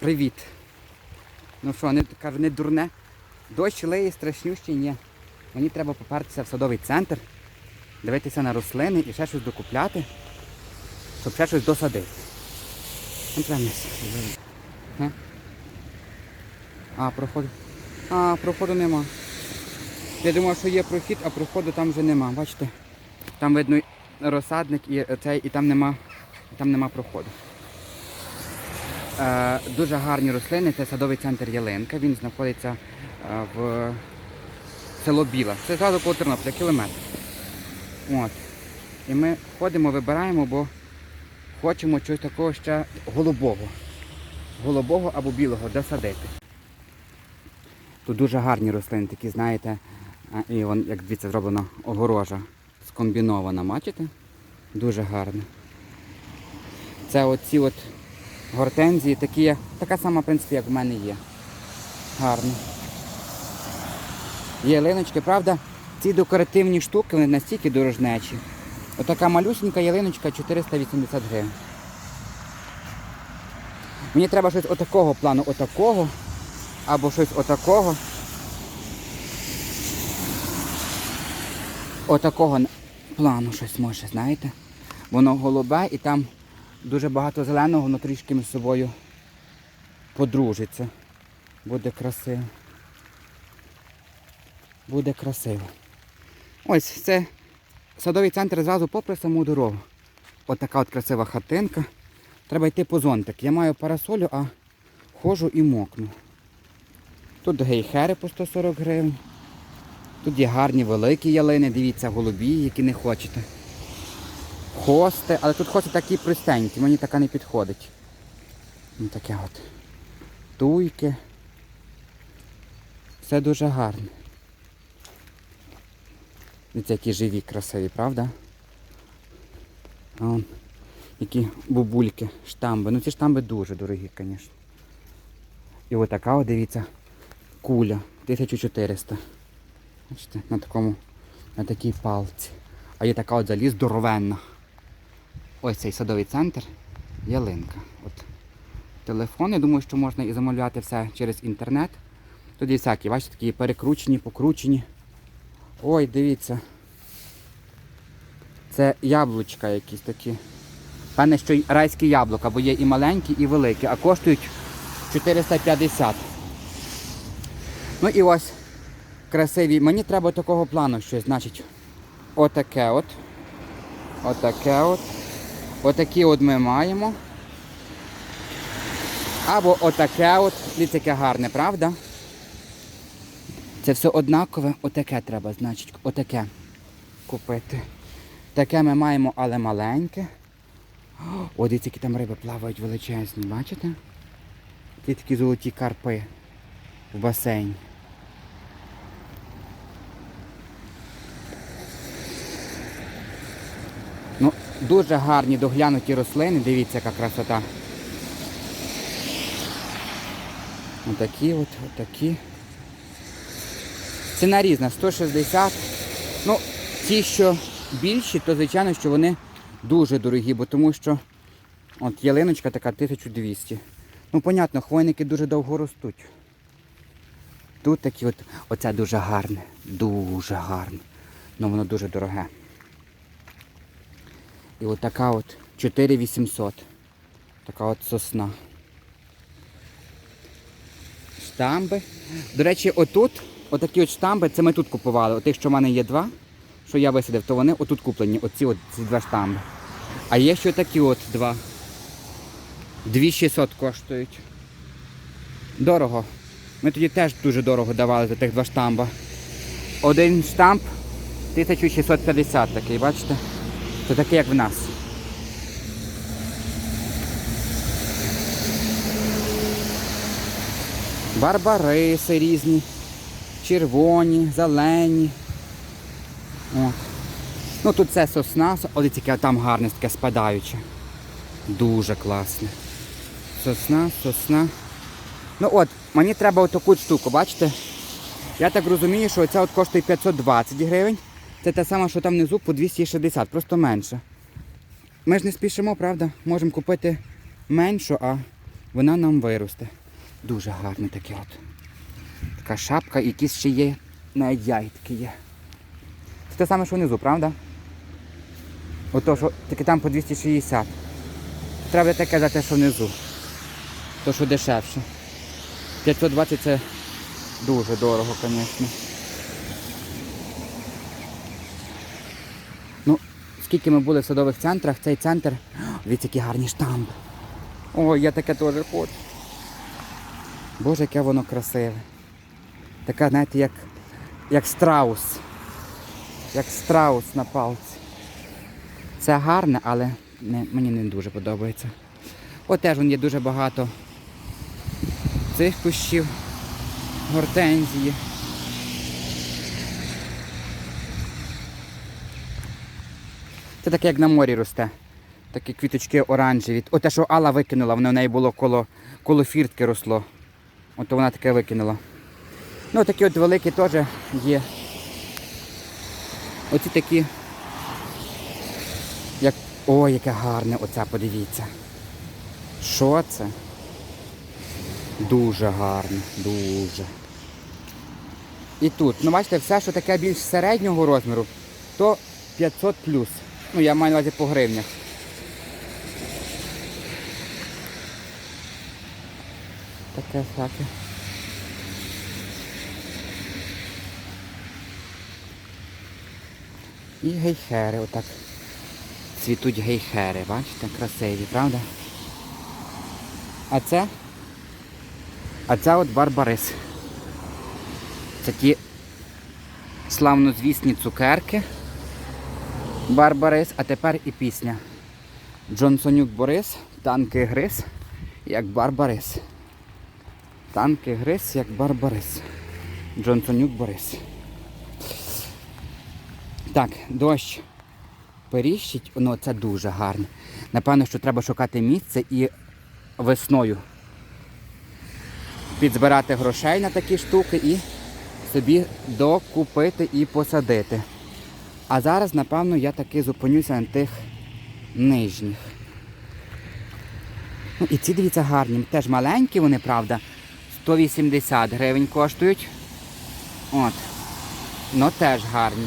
Привіт. Ну що, не кажу, не дурне. Дощ лиє страшнющий, ні. Мені треба попертися в садовий центр, дивитися на рослини і ще щось докупляти, щоб ще щось досадити. Ну? А, проходу. А, проходу нема. Я думав, що є прохід, а проходу там вже нема. Бачите? Там видно розсадник і цей, і там нема, там нема проходу. Е, дуже гарні рослини. Це садовий центр Ялинка. Він знаходиться е, в село Біла. Це зразу коло Тернополя, кілометр. От. І ми ходимо, вибираємо, бо хочемо чогось такого ще голубого. Голубого або білого досадити. Тут дуже гарні рослини, такі, знаєте, і вон, як дивіться, зроблена огорожа скомбінована, бачите? Дуже гарно. Це оці от гортензії, такі, така сама, в принципі, як в мене є. Гарно. Є ялиночки, правда, ці декоративні штуки вони настільки дорожнечі. Отака малюсенька ялиночка 480 гривень. Мені треба щось отакого плану, отакого, або щось отакого. Отакого плану щось може, знаєте? Воно голубе і там дуже багато зеленого, воно трішки між собою подружиться. Буде красиво. Буде красиво. Ось це садовий центр зразу попри саму дорогу. От от красива хатинка. Треба йти по зонтик. Я маю парасолю, а ходжу і мокну. Тут гейхери по 140 гривень. Тут є гарні великі ялини, дивіться, голубі, які не хочете. Хости, але тут хости такі простенькі, мені така не підходить. Ну таке от. Туйки. Все дуже гарне. Дивіться, які живі, красиві, правда? Вон, які бубульки, штамби. Ну ці штамби дуже дорогі, звісно. І отака, от, дивіться, куля 1400. Бачите, на такому, на такій палці. А є така от заліз здоровенна. Ось цей садовий центр, ялинка. От. Телефон, я думаю, що можна і замовляти все через інтернет. Є всякі, бачите, такі перекручені, покручені. Ой, дивіться. Це яблучка якісь такі. Певне, що й райські яблука, бо є і маленькі, і великі, а коштують 450. Ну і ось красиві. Мені треба такого плану щось, значить. Отаке от. Отаке от. Отакі от ми маємо. Або отаке от. Яке гарне, правда? Це все однакове, отаке треба, значить, отаке купити. Таке ми маємо, але маленьке. О, дивіться, які там риби плавають величезні, бачите? Ті такі золоті карпи в басейні. Дуже гарні доглянуті рослини, дивіться, яка красота. Отакі от, отакі. Ціна різна, 160. Ну, ті, що більші, то звичайно, що вони дуже дорогі, бо тому що от ялиночка така 1200. Ну, понятно, хвойники дуже довго ростуть. Тут такі от, оце дуже гарне, дуже гарне. Ну воно дуже дороге. І от така от 4800. Така от сосна. Штамби. До речі, отут, отакі от штамби, це ми тут купували. Отих, що в мене є два, що я висадив, то вони отут куплені, оці от ці два штамби. А є ще такі от два. 2600 коштують. Дорого. Ми тоді теж дуже дорого давали за тих два штамба. Один штамп 1650 такий, бачите? Це такий, як в нас. Барбариси різні, червоні, зелені. От. Ну тут це сосна, дивіться, яке там гарне, таке спадаюче. Дуже класне. Сосна, сосна. Ну от, мені треба отаку штуку, бачите? Я так розумію, що ця от коштує 520 гривень. Це те саме, що там внизу по 260, просто менше. Ми ж не спішимо, правда? Можемо купити меншу, а вона нам виросте. Дуже гарне таке от. Така шапка, і якісь ще є, навіть яйтки є. Це те саме, що внизу, правда? Ото, що таке там по 260. Треба таке за те, що внизу. То, що дешевше. 520 це дуже дорого, звісно. Скільки ми були в садових центрах, цей центр. Дивіться, які гарні штамби. Ой, я таке теж хочу. Боже, яке воно красиве. Така, знаєте, як, як страус. Як страус на палці. Це гарне, але не, мені не дуже подобається. От теж є дуже багато цих кущів, гортензії. Це таке, як на морі росте. Такі квіточки оранжеві. Оте, що Алла викинула, воно в неї було коло, коло фіртки росло. Ото вона таке викинула. Ну, такі от великі теж є. Оці такі. Як... Ой, яке гарне оце, подивіться. Що це? Дуже гарне, дуже. І тут, ну бачите, все, що таке більш середнього розміру, то 500 плюс. Ну, я маю на увазі по гривнях. Таке всяке. І гейхери, отак. Цвітуть гейхери, бачите, красиві, правда? А це? А це от барбарис. Це ті славнозвісні цукерки. Барбарис, а тепер і пісня. Джонсонюк Борис, танки гриз, як Барбарис. Танки гриз, як Барбарис. Джонсонюк Борис. Так, дощ періщить, ну це дуже гарно. Напевно, що треба шукати місце і весною підзбирати грошей на такі штуки і собі докупити і посадити. А зараз, напевно, я таки зупинюся на тих нижніх. Ну і ці дивіться гарні, теж маленькі вони, правда. 180 гривень коштують. От. Ну теж гарні.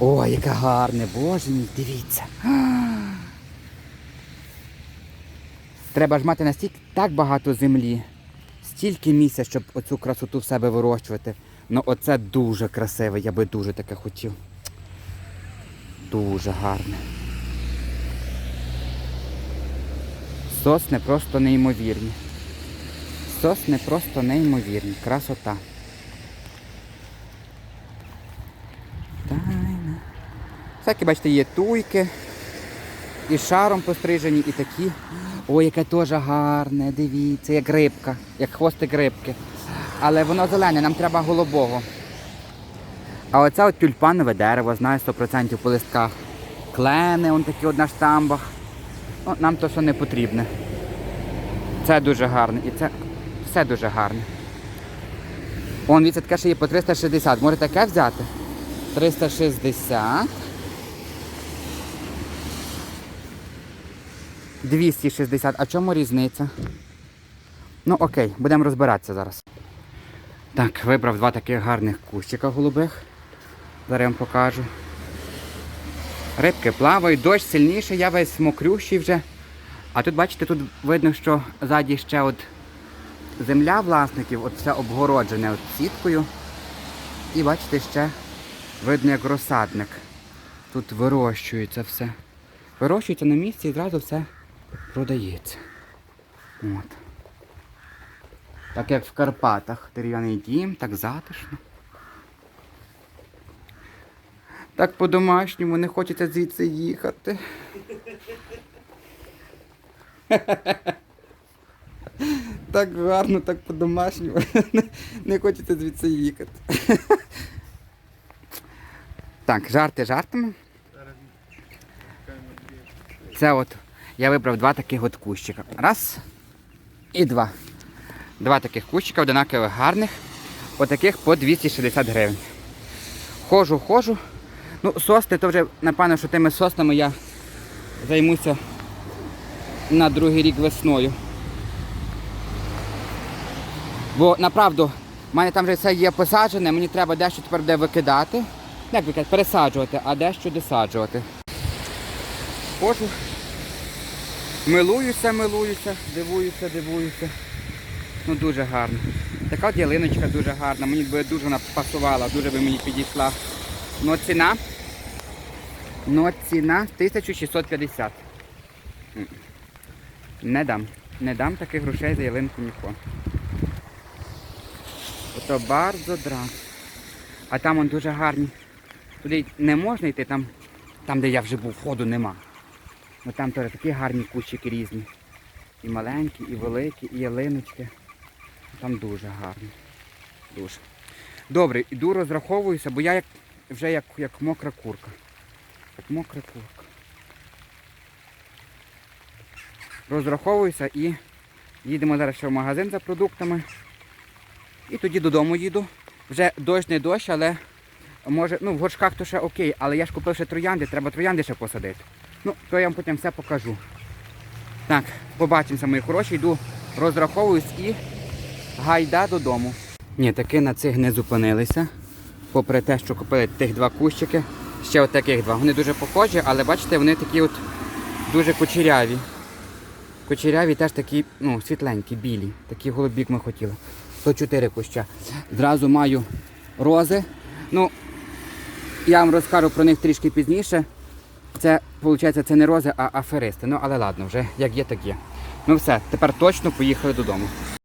Ой, яке гарне, боже мій, дивіться. Треба ж мати настільки так багато землі, стільки місця, щоб оцю красоту в себе вирощувати. Ну оце дуже красиве, я би дуже таке хотів. Дуже гарне. Сосни просто неймовірні. Сосни просто неймовірні. Красота. Тайна. Всякі, бачите, є туйки. І шаром пострижені, і такі. Ой, яке теж гарне, дивіться, як рибка, як хвостик рибки. Але воно зелене, нам треба голубого. А оце от тюльпанове дерево, знаю 100% по листках. Клени, он такі от на штамбах. Ну, нам то що не потрібне. Це дуже гарне. І це все дуже гарне. Он від таке ще є по 360. Може таке взяти? 360. 260. А чому різниця? Ну окей, будемо розбиратися зараз. Так, вибрав два таких гарних кущика голубих. Зараз я вам покажу. Рибки плавають, дощ сильніший, я весь мокрющий вже. А тут, бачите, тут видно, що ззаді ще от земля власників, от все обгороджене от сіткою. І бачите, ще видно як розсадник. Тут вирощується все. Вирощується на місці і зразу все продається. От. Так як в Карпатах дерев'яний дім, так затишно. Так по-домашньому не хочеться звідси їхати. Так гарно, так по-домашньому. Не, хочеться звідси їхати. Так, жарти жартами. Це от я вибрав два таких от кущика. Раз і два. Два таких кущика, одинакових гарних. Отаких по 260 гривень. Хожу, хожу. Ну, сосни, то вже, напевно, що тими соснами я займуся на другий рік весною. Бо направду, в мене там вже все є посаджене, мені треба дещо тепер буде викидати. Як викидати? Пересаджувати, а дещо досаджувати. Ходжу, милуюся, милуюся, дивуюся, дивуюся. Ну дуже гарно. Така от ялиночка дуже гарна, мені би дуже вона пасувала, дуже би мені підійшла. Ну ціна. Ну ціна 1650. Не дам. Не дам таких грошей за ялинку нікого. Ото bardzo дра. А там он дуже гарні. Туди не можна йти, там, там де я вже був, входу нема. Ну там теж такі гарні кущики різні. І маленькі, і великі, і ялиночки. Там дуже гарно. Дуже. Добре, іду розраховуюся, бо я як, вже як, як мокра курка. Як мокра курка. Розраховуюся і їдемо зараз ще в магазин за продуктами. І тоді додому їду. Вже дощ не дощ, але може, ну в горшках то ще окей, але я ж купив ще троянди, треба троянди ще посадити. Ну, то я вам потім все покажу. Так, побачимося, мої хороші, йду розраховуюсь і гайда додому. Ні, таки на цих не зупинилися. Попри те, що купили тих два кущики, ще от таких два. Вони дуже похожі, але бачите, вони такі от дуже кучеряві. Кучеряві теж такі, ну, світленькі, білі. Такі голубі, як ми хотіли. То чотири куща. Зразу маю рози. Ну, я вам розкажу про них трішки пізніше. Це, виходить, це не рози, а аферисти. Ну, але ладно, вже як є, так є. Ну все, тепер точно поїхали додому.